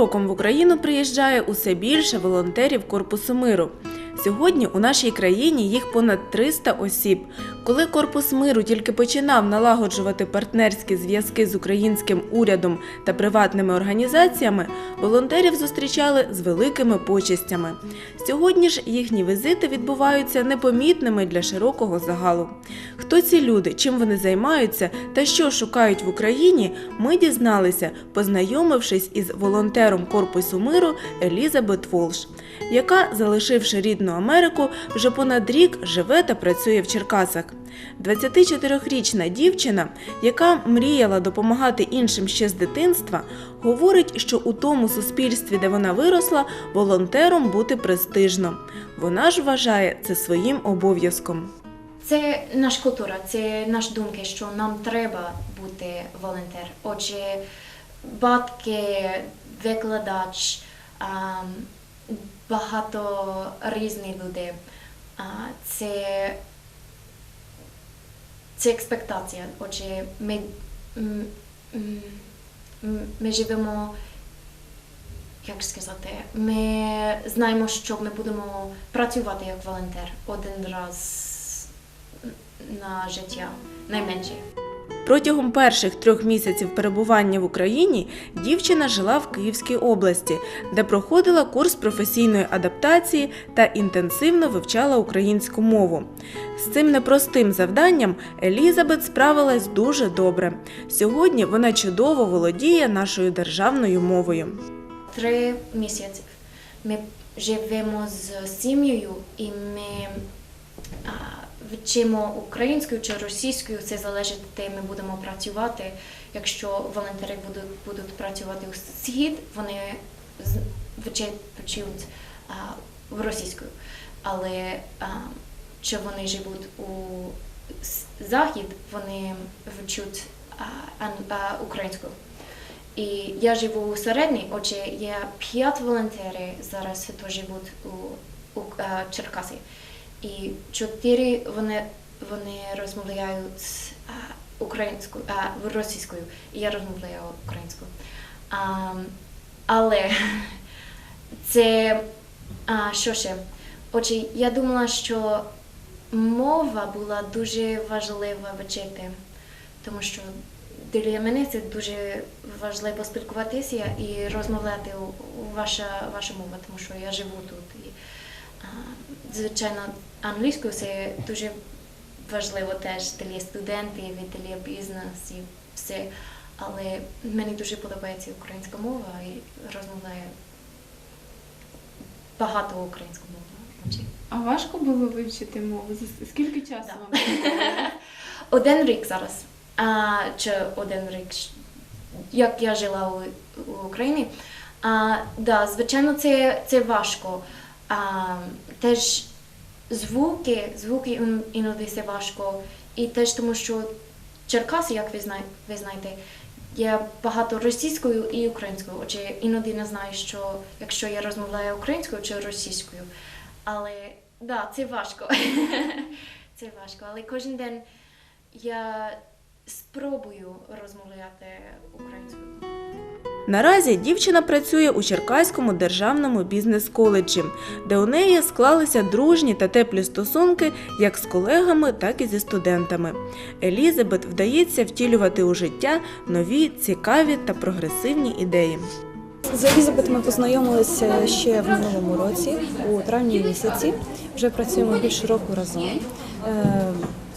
роком в Україну приїжджає усе більше волонтерів Корпусу миру. Сьогодні у нашій країні їх понад 300 осіб. Коли Корпус миру тільки починав налагоджувати партнерські зв'язки з українським урядом та приватними організаціями, волонтерів зустрічали з великими почестями. Сьогодні ж їхні візити відбуваються непомітними для широкого загалу. Хто ці люди, чим вони займаються та що шукають в Україні, ми дізналися, познайомившись із волонтером Корпусу миру Елізабет Волш, яка, залишивши рідну Америку, вже понад рік живе та працює в Черкасах. 24-річна дівчина, яка мріяла допомагати іншим ще з дитинства, говорить, що у тому суспільстві, де вона виросла, волонтером бути престижно. Вона ж вважає це своїм обов'язком. Це наша культура, це наші думки, що нам треба бути волонтер. Отже, батьки, викладач, багато різних людей. Це, це експектація. Отже, ми, ми живемо, як сказати, ми знаємо, що ми будемо працювати як волонтер один раз на життя найменше. Протягом перших трьох місяців перебування в Україні дівчина жила в Київській області, де проходила курс професійної адаптації та інтенсивно вивчала українську мову. З цим непростим завданням Елізабет справилась дуже добре. Сьогодні вона чудово володіє нашою державною мовою. Три місяці ми живемо з сім'єю і ми вчимо українською чи російською. Це залежить, де ми будемо працювати. Якщо волонтери будуть, будуть працювати у схід, вони вчать російською. Але а, що вони живуть у захід, вони вчать а, а, українською. І я живу у середній, отже, є п'ять волонтерів зараз, хто живуть у, у е, Черкасі. І чотири вони, вони розмовляють українською, російською, і я розмовляю українською. А, але це а, що ще? Отже, я думала, що мова була дуже важлива вчити, тому що для мене це дуже важливо спілкуватися і розмовляти ваша, ваша мова, тому що я живу тут. І, а, звичайно, англійською це дуже важливо теж для студентів, і для бізнесу, і все. Але мені дуже подобається українська мова і розмовляю багато українською мовою. А важко було вивчити мову? Скільки часу Да. вам? Один рік зараз. А, чи один рік, як я жила у, у Україні. А, да, звичайно, це, це важко. А, теж звуки, звуки іноді це важко. І теж тому, що Черкаси, як ви знаєте, ви знаєте, є багато російською і українською. Отже, іноді не знаю, що якщо я розмовляю українською чи російською. Але да, це важко. це важко. Але кожен день я спробую розмовляти українською. Наразі дівчина працює у Черкаському державному бізнес-коледжі, де у неї склалися дружні та теплі стосунки як з колегами, так і зі студентами. Елізабет вдається втілювати у життя нові, цікаві та прогресивні ідеї. З Елізабет ми познайомилися ще в минулому році, у травні місяці. Вже працюємо більше року разом.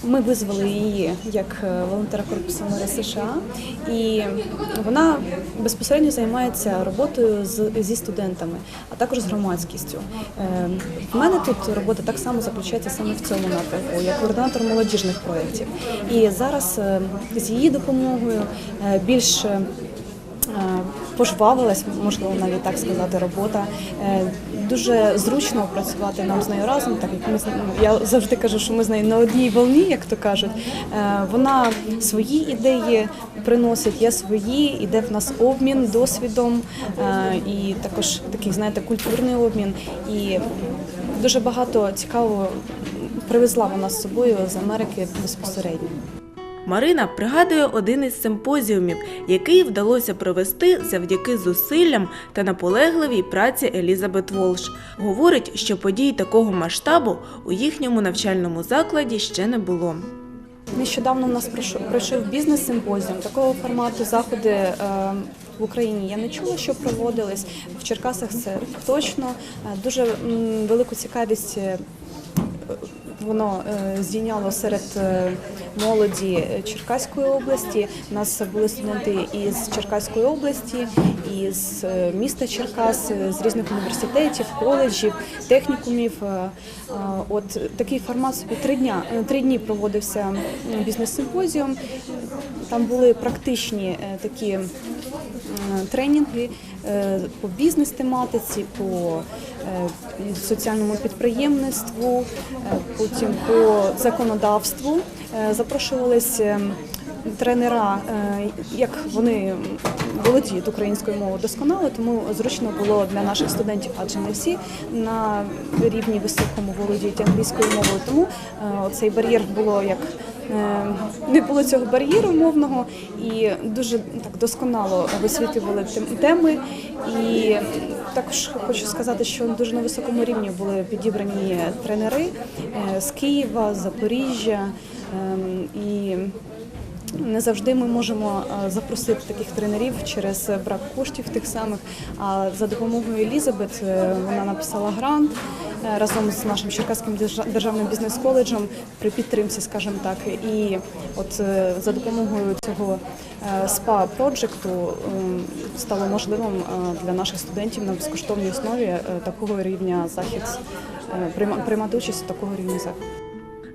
Ми визвали її як е, волонтера Корпусу миру США, і вона безпосередньо займається роботою зі студентами, а також з громадськістю. Е, В мене тут робота так само заключається саме в цьому напрямку, як координатор молодіжних проєктів. І зараз е, з її допомогою більш пожвавилась, можливо, навіть так сказати, робота. Е, Дуже зручно працювати нам з нею разом, так як ми я завжди кажу, що ми з нею на одній волні, як то кажуть. Е, Вона свої ідеї приносить, я свої, іде в нас обмін досвідом е, і також такий, знаєте, культурний обмін. І дуже багато цікавого привезла вона з собою з Америки безпосередньо. Марина пригадує один із симпозіумів, який вдалося провести завдяки зусиллям та наполегливій праці Елізабет Волш. Говорить, що подій такого масштабу у їхньому навчальному закладі ще не було. Нещодавно у нас пройшов, бізнес-симпозіум. Такого формату заходи е, в Україні я не чула, що проводились. В Черкасах це точно. Е, Дуже велику цікавість. Воно е, здійняло серед е, молоді Черкаської області. У нас були студенти із Черкаської області, із е, міста Черкас, з різних університетів, коледжів, технікумів. От такий формат собі три дня три дні проводився бізнес-симпозіум. Там були практичні такі тренінги по бізнес-тематиці, по е, соціальному підприємництву, е, потім по законодавству. Е, Запрошувалися ем, тренера, е, як вони володіють українською мовою досконало, тому зручно було для наших студентів, адже не всі на рівні високому володіють англійською мовою. Тому е, цей бар'єр було як е, не було цього бар'єру мовного і дуже так досконало висвітлювали теми. І також хочу сказати, що дуже на високому рівні були підібрані тренери е, з Києва, Запоріжжя ем, і. Не завжди ми можемо е, запросити таких тренерів через брак коштів тих самих. А за допомогою Елізабет е, вона написала грант е, разом з нашим Черкаським держа- державним бізнес-коледжем при підтримці, скажімо так. І от е, за допомогою цього спа проджекту стало можливим е, для наших студентів на безкоштовній основі е, такого рівня захід е, приймати участь у такого рівня заходу.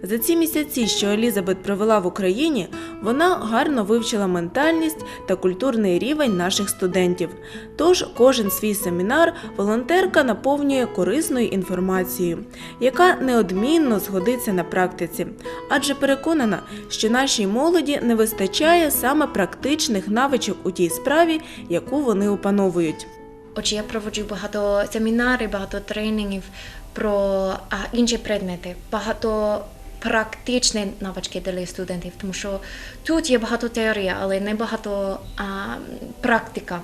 За ці місяці, що Елізабет провела в Україні, вона гарно вивчила ментальність та культурний рівень наших студентів. Тож кожен свій семінар волонтерка наповнює корисною інформацією, яка неодмінно згодиться на практиці, адже переконана, що нашій молоді не вистачає саме практичних навичок у тій справі, яку вони опановують. Отже, я проводжу багато семінарів, багато тренінгів про інші предмети, багато практичні навички для студентів, тому що тут є багато теорії, але не багато а, практика.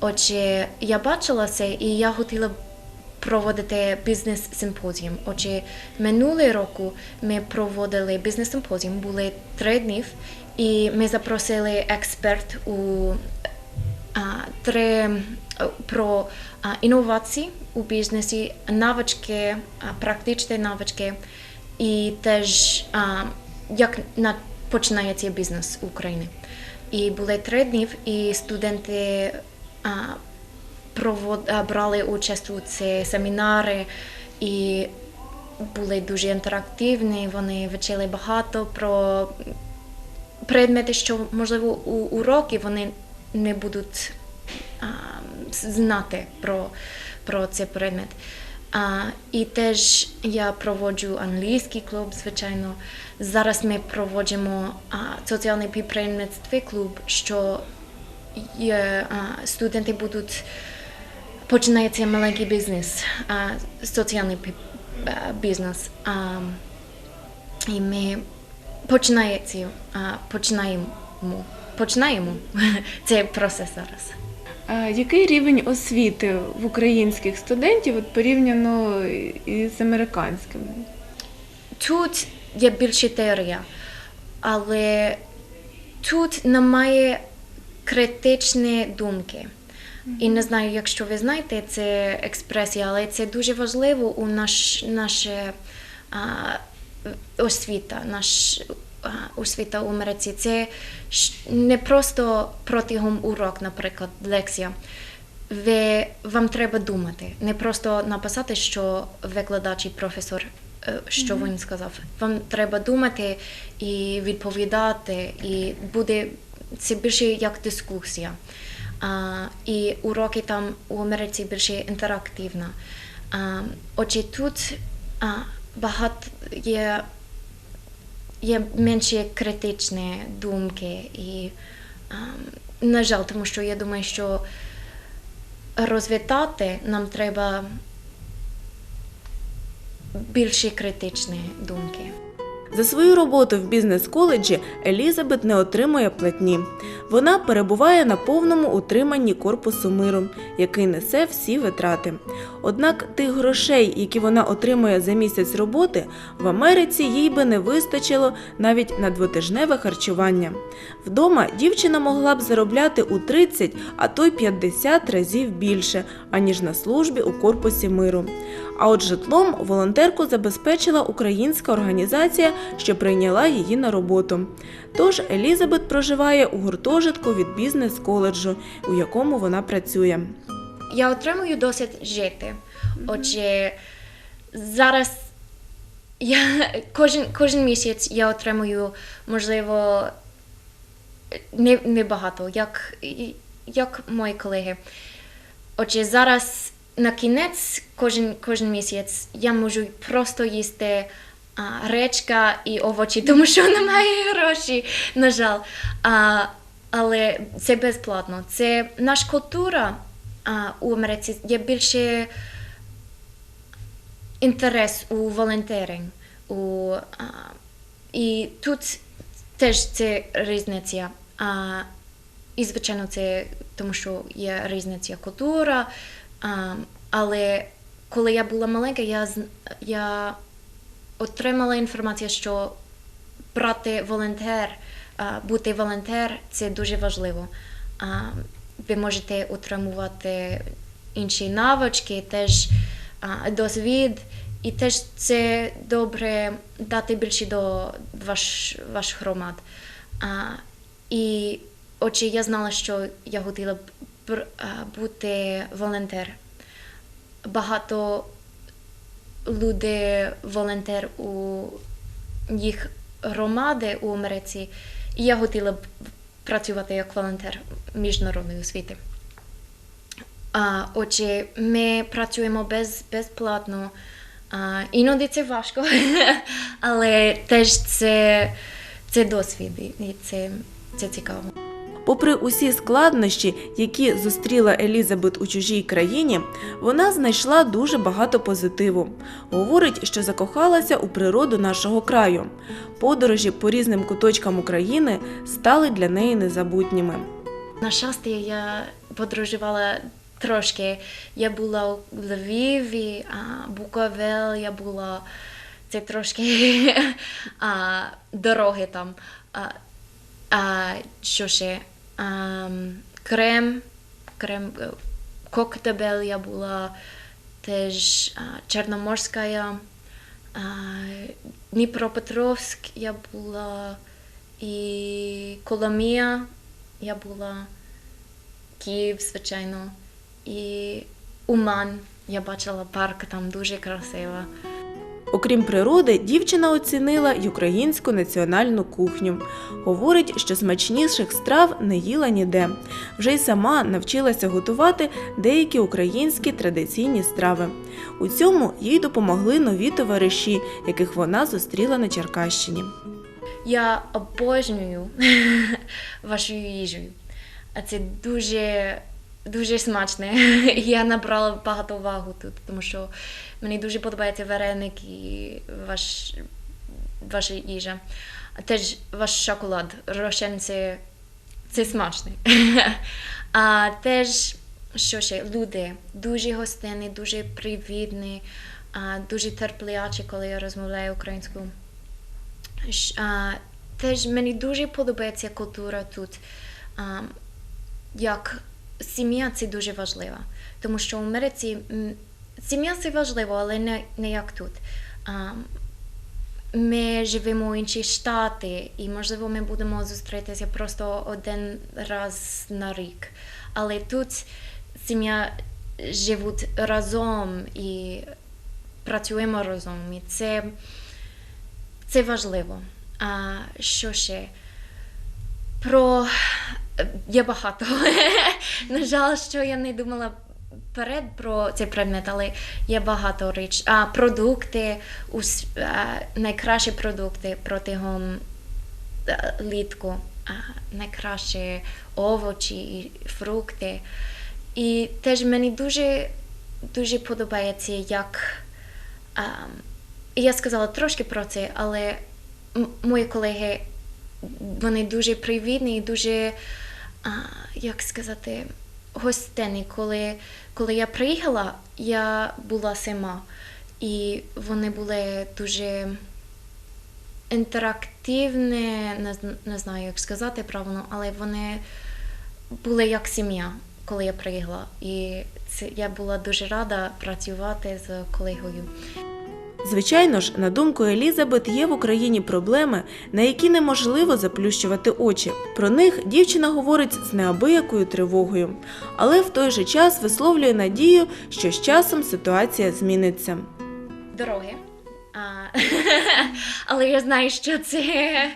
Отже, я бачила це і я хотіла проводити бізнес-симпозіум. Отже, минулого року ми проводили бізнес-симпозіум, були три днів, і ми запросили експерт у а, три про а, інновації у бізнесі, навички, а, практичні навички і теж а, як на, починається бізнес в Україні. І були три днів, і студенти а, провод, а, брали участь у ці семінари і були дуже інтерактивні. Вони вчили багато про предмети, що можливо у уроки вони не будуть а, знати про, про цей предмет. А, і теж я проводжу англійський клуб, звичайно. Зараз ми проводимо а, соціальний підприємництвий клуб, що є, а, студенти будуть починається маленький бізнес, а, соціальний а, бізнес. А, і ми починається, а, починаємо, починаємо цей процес зараз. Який рівень освіти в українських студентів от порівняно із американськими? Тут є більше теорія, але тут немає критичної думки. І не знаю, якщо ви знаєте це експресія, але це дуже важливо у наш, наша а, освіта, наш освіта у Америці. Це не просто протягом урок, наприклад, лекція. Ви, вам треба думати, не просто написати, що викладач і професор, е, що він сказав. Вам треба думати і відповідати, і буде це більше як дискусія. А, і уроки там у Америці більше інтерактивна. А, отже, тут а, багато є, є менші критичні думки. І, на жаль, тому що я думаю, що розвітати нам треба більші критичні думки. За свою роботу в бізнес-коледжі Елізабет не отримує платні. Вона перебуває на повному утриманні корпусу миру, який несе всі витрати. Однак тих грошей, які вона отримує за місяць роботи, в Америці їй би не вистачило навіть на двотижневе харчування. Вдома дівчина могла б заробляти у 30, а то й 50 разів більше, аніж на службі у корпусі миру. А от житлом волонтерку забезпечила українська організація, що прийняла її на роботу. Тож Елізабет проживає у гуртожитку від бізнес-коледжу, у якому вона працює. Я отримую досить жити. Отже, зараз я кожен, кожен місяць я отримую, можливо, не, не багато, як, як мої колеги. Отже, зараз на кінець кожен, кожен місяць я можу просто їсти речка і овочі, тому що немає грошей, на жаль. А, але це безплатно. Це наша культура а, у Америці є більше інтерес у волонтеринг. У, а, і тут теж це різниця. А, і, звичайно, це тому, що є різниця культура. А, але коли я була маленька, я, я отримала інформацію, що брати волонтер, бути волонтер це дуже важливо. Ви можете отримувати інші навички, теж досвід, і теж це добре дати більше до ваш, ваш громад. І отже, я знала, що я хотіла б бути волонтер. Багато людей волонтер у їх громади у Америці, і я хотіла б працювати як волонтер міжнародної освіти. А, отже, ми працюємо без, безплатно. А, іноді це важко, але теж це, це досвід, і це, це цікаво. Попри усі складнощі, які зустріла Елізабет у чужій країні, вона знайшла дуже багато позитиву. Говорить, що закохалася у природу нашого краю. Подорожі по різним куточкам України стали для неї незабутніми. На щастя, я подорожувала трошки. Я була у Львові, а, Буковель, я була це трошки дороги там. А, що ще? А, Крем, Крем, е, Коктебель була, теж а, Чорноморська. А, Дніпропетровськ я була, і Коломія я була, Київ, звичайно, і Уман. Я бачила парк, там дуже красиво. Окрім природи, дівчина оцінила й українську національну кухню. Говорить, що смачніших страв не їла ніде. Вже й сама навчилася готувати деякі українські традиційні страви. У цьому їй допомогли нові товариші, яких вона зустріла на Черкащині. Я обожнюю вашу їжу. А це дуже, дуже смачне. Я набрала багато увагу тут, тому що мені дуже подобається вареник і ваш, ваша їжа. А теж ваш шоколад. Рошен це, це смачний. А теж, що ще, люди дуже гостинні, дуже привітні, дуже терплячі, коли я розмовляю українською. Теж мені дуже подобається культура тут. Як сім'я це дуже важливо. Тому що в Америці сім'я це важливо, але не, не як тут. Ми живемо в інші штати, і можливо ми будемо зустрітися просто один раз на рік. Але тут сім'я живуть разом і працюємо разом. І це, це важливо. А що ще? Про є багато. На жаль, що я не думала перед про цей предмет, але є багато річ. А продукти, ус- а, найкращі продукти протягом е, літку, а, найкращі овочі і фрукти. І теж мені дуже, дуже подобається, як. А, я сказала трошки про це, але м- мої колеги вони дуже привітні і дуже, а, як сказати, гостинні. Коли, коли я приїхала, я була сама. І вони були дуже інтерактивні, не, не знаю, як сказати правильно, але вони були як сім'я, коли я приїхала. І це, я була дуже рада працювати з колегою. Звичайно ж, на думку Елізабет, є в Україні проблеми, на які неможливо заплющувати очі. Про них дівчина говорить з неабиякою тривогою, але в той же час висловлює надію, що з часом ситуація зміниться. дороги. А, але я знаю, що це,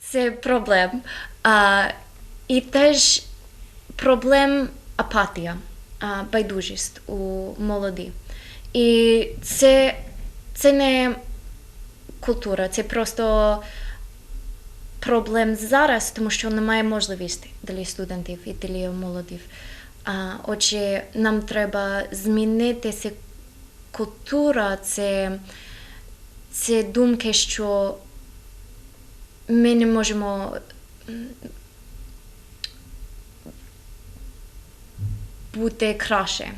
це проблем. А, і теж проблем апатія, а, байдужість у молоді. І це, це не культура, це просто проблем зараз, тому що немає можливості для студентів і для молодів. А, отже, нам треба змінитися культура це, це думки, що ми не можемо бути краще,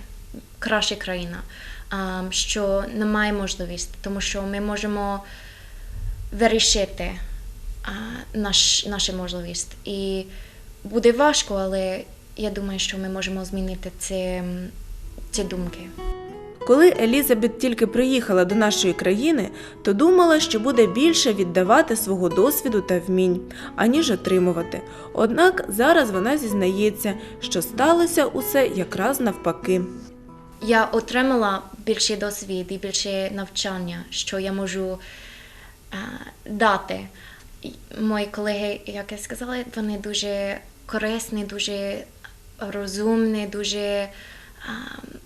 краще країна, що немає можливості, тому що ми можемо вирішити наш, нашу можливість. І буде важко, але я думаю, що ми можемо змінити ці, ці думки. Коли Елізабет тільки приїхала до нашої країни, то думала, що буде більше віддавати свого досвіду та вмінь, аніж отримувати. Однак зараз вона зізнається, що сталося усе якраз навпаки. Я отримала більше досвід і більше навчання, що я можу а, дати. Мої колеги, як я сказала, вони дуже корисні, дуже розумні, дуже а,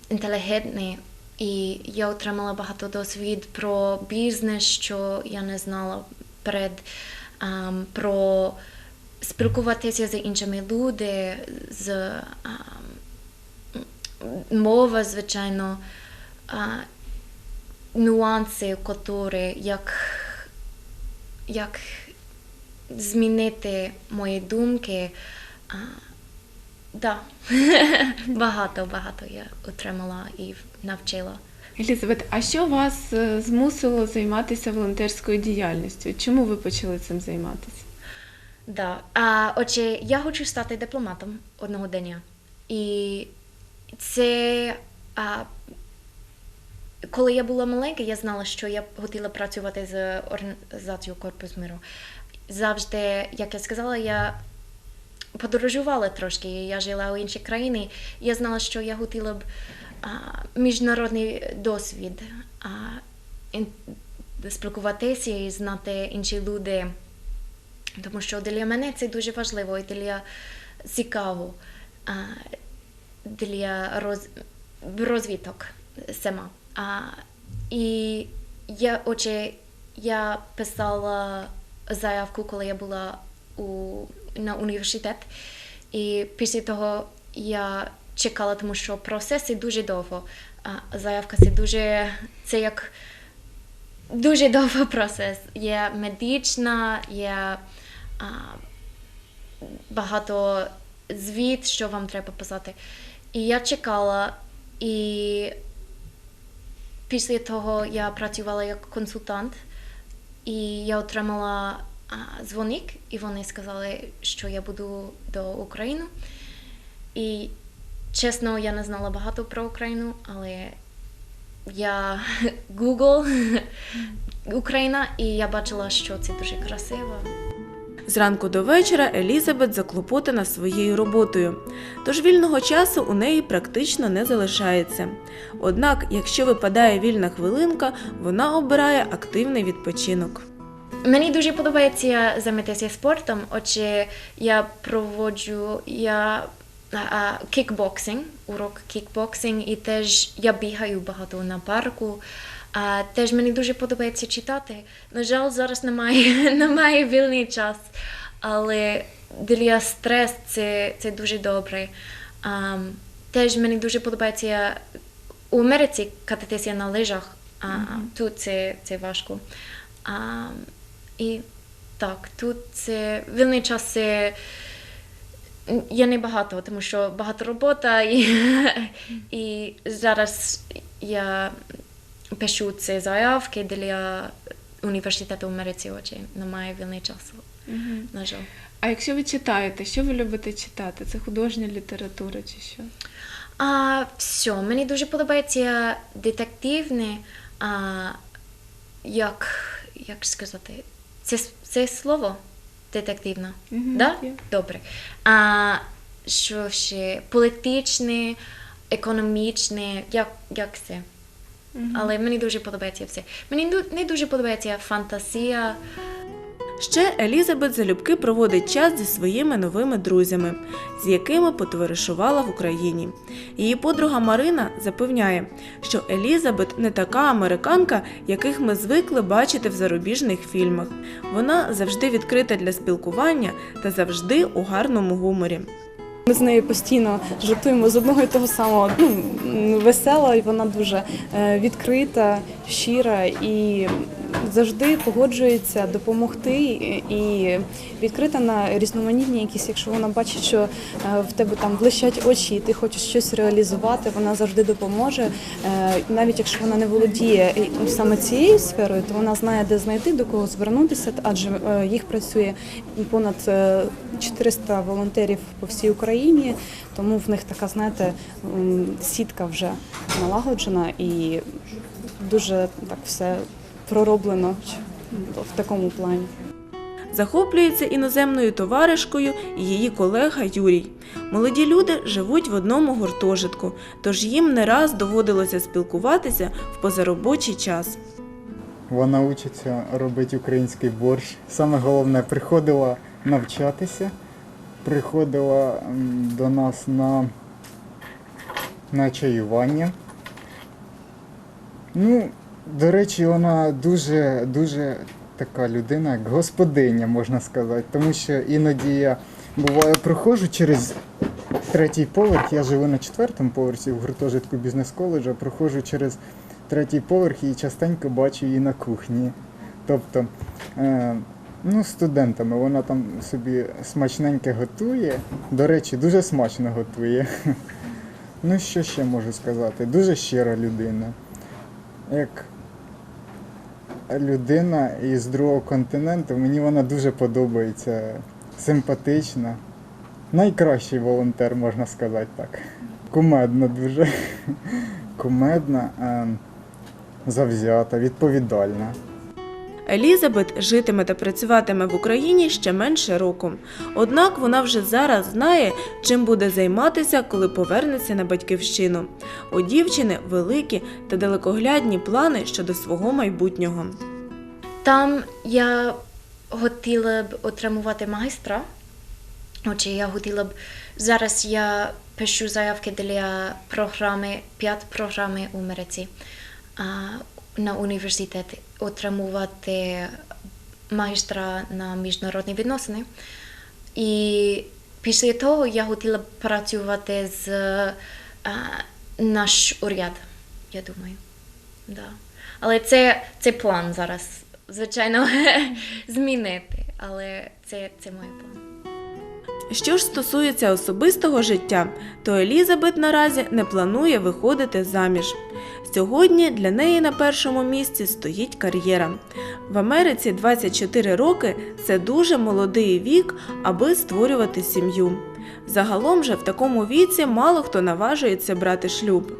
інтелігентні. І я отримала багато досвід про бізнес, що я не знала перед а, про спілкуватися з іншими людьми, з а, мова, звичайно, нюанси культури, як, як змінити мої думки. А, да. багато, багато я отримала і навчила. Елізабет, а що вас е, змусило займатися волонтерською діяльністю? Чому ви почали цим займатися? Да. А, отже, я хочу стати дипломатом одного дня. І це, а, коли я була маленька, я знала, що я хотіла працювати з організацією Корпус миру. Завжди, як я сказала, я подорожувала трошки, я жила у іншій країні. Я знала, що я хотіла б а, міжнародний досвід, а, ін- спілкуватися і знати інші люди. Тому що для мене це дуже важливо і для цікаво а, для роз, розвиток сама. А, і я, отже, я писала заявку, коли я була у, на університет. І після того я чекала, тому що процес це дуже довго. А заявка це дуже це як дуже довгий процес. Є медична, є а, багато звіт, що вам треба писати. І я чекала, і після того я працювала як консультант, і я отримала дзвоник, і вони сказали, що я буду до України. І чесно, я не знала багато про Україну, але я Google Україна, і я бачила, що це дуже красиво. Зранку до вечора Елізабет заклопотана своєю роботою, тож вільного часу у неї практично не залишається. Однак, якщо випадає вільна хвилинка, вона обирає активний відпочинок. Мені дуже подобається займатися спортом. Отже, я проводжу я, кікбоксинг, урок кікбоксинг, і теж я бігаю багато на парку. А, теж мені дуже подобається читати. На жаль, зараз немає, немає вільний час, але для стрес це, це дуже добре. А, теж мені дуже подобається у Америці кататися на лижах, а тут це, це важко. А, і Так, тут це вільний час це є небагато, тому що багато робота і, і зараз я пишу ці заявки для університету в Америці, отже, немає вільний часу, на жаль. А якщо ви читаєте, що ви любите читати? Це художня література чи що? А все, мені дуже подобається детективне, а, як, як сказати, це, це слово детективна. Мгм, Да? є. Добре. А що ще політичне, економічне, як, як це? Але мені дуже подобається все. Мені ду- не дуже подобається фантазія. Ще Елізабет залюбки проводить час зі своїми новими друзями, з якими потоваришувала в Україні. Її подруга Марина запевняє, що Елізабет не така американка, яких ми звикли бачити в зарубіжних фільмах. Вона завжди відкрита для спілкування та завжди у гарному гуморі. Ми з нею постійно жартуємо з одного і того самого. Ну, весела, і вона дуже е, відкрита, щира і завжди погоджується допомогти і відкрита на різноманітні якісь, якщо вона бачить, що е, в тебе там блищать очі, і ти хочеш щось реалізувати, вона завжди допоможе. Е, Навіть якщо вона не володіє е, саме цією сферою, то вона знає, де знайти, до кого звернутися, адже їх працює понад е, 400 волонтерів по всій Україні, тому в них така, знаєте, сітка вже налагоджена і дуже так все пророблено в такому плані. Захоплюється іноземною товаришкою і її колега Юрій. Молоді люди живуть в одному гуртожитку, тож їм не раз доводилося спілкуватися в позаробочий час. Вона учиться робити український борщ. Саме головне, приходила навчатися, приходила до нас на, на чаювання. Ну, до речі, вона дуже, дуже така людина, як господиня, можна сказати. Тому що іноді я буває проходжу через третій поверх, я живу на четвертому поверсі в гуртожитку бізнес-коледжа, проходжу через третій поверх і частенько бачу її на кухні. Тобто, е, ну, студентами вона там собі смачненьке готує. До речі, дуже смачно готує. Ну, що ще можу сказати? Дуже щира людина. Як людина із другого континенту, мені вона дуже подобається, симпатична. Найкращий волонтер, можна сказати так. Кумедна дуже. Кумедна, е, завзята, відповідальна. Елізабет житиме та працюватиме в Україні ще менше року. Однак вона вже зараз знає, чим буде займатися, коли повернеться на батьківщину. У дівчини великі та далекоглядні плани щодо свого майбутнього. Там я хотіла б отримувати магістра. Отже, я хотіла б зараз я пишу заявки для програми, п'ять програми у Америці а, на університет отримувати магістра на міжнародні відносини. І після того я хотіла працювати з а, наш уряд, я думаю. Да. Але це, це план зараз. Звичайно, змінити. Але це, це мій план. Що ж стосується особистого життя, то Елізабет наразі не планує виходити заміж. Сьогодні для неї на першому місці стоїть кар'єра. В Америці 24 роки це дуже молодий вік, аби створювати сім'ю. Загалом же в такому віці мало хто наважується брати шлюб.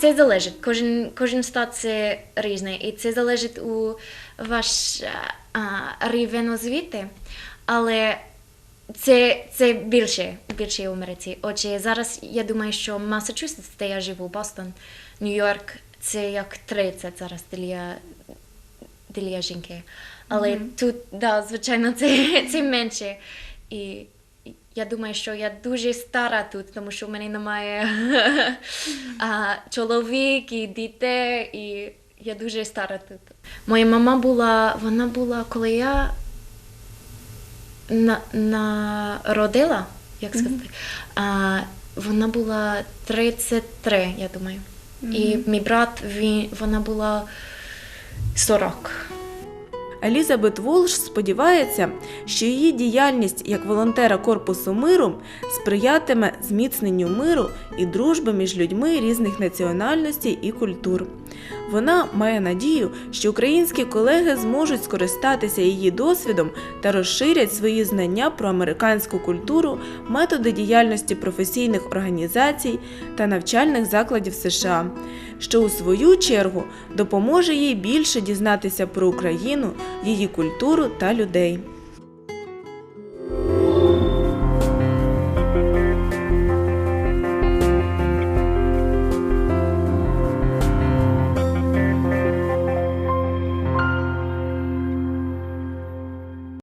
Це залежить. Кожен, кожен стат це різний. І це залежить у ваш а, рівень освіти. Але це, це більше, більше в Америці. Отже, зараз я думаю, що Масачусетс, де я живу, Бостон, Нью-Йорк, це як 30 зараз для, для жінки. Але тут, да, звичайно, це, це менше. І я думаю, що я дуже стара тут, тому що в мене немає а, чоловік і дітей, і я дуже стара тут. Моя мама була, вона була, коли я на, народила, як сказати, а, вона була 33, я думаю. І мій брат, він, вона була 40. Елізабет Волш сподівається, що її діяльність як волонтера Корпусу миру сприятиме зміцненню миру і дружби між людьми різних національностей і культур. Вона має надію, що українські колеги зможуть скористатися її досвідом та розширять свої знання про американську культуру, методи діяльності професійних організацій та навчальних закладів США, що у свою чергу допоможе їй більше дізнатися про Україну, її культуру та людей.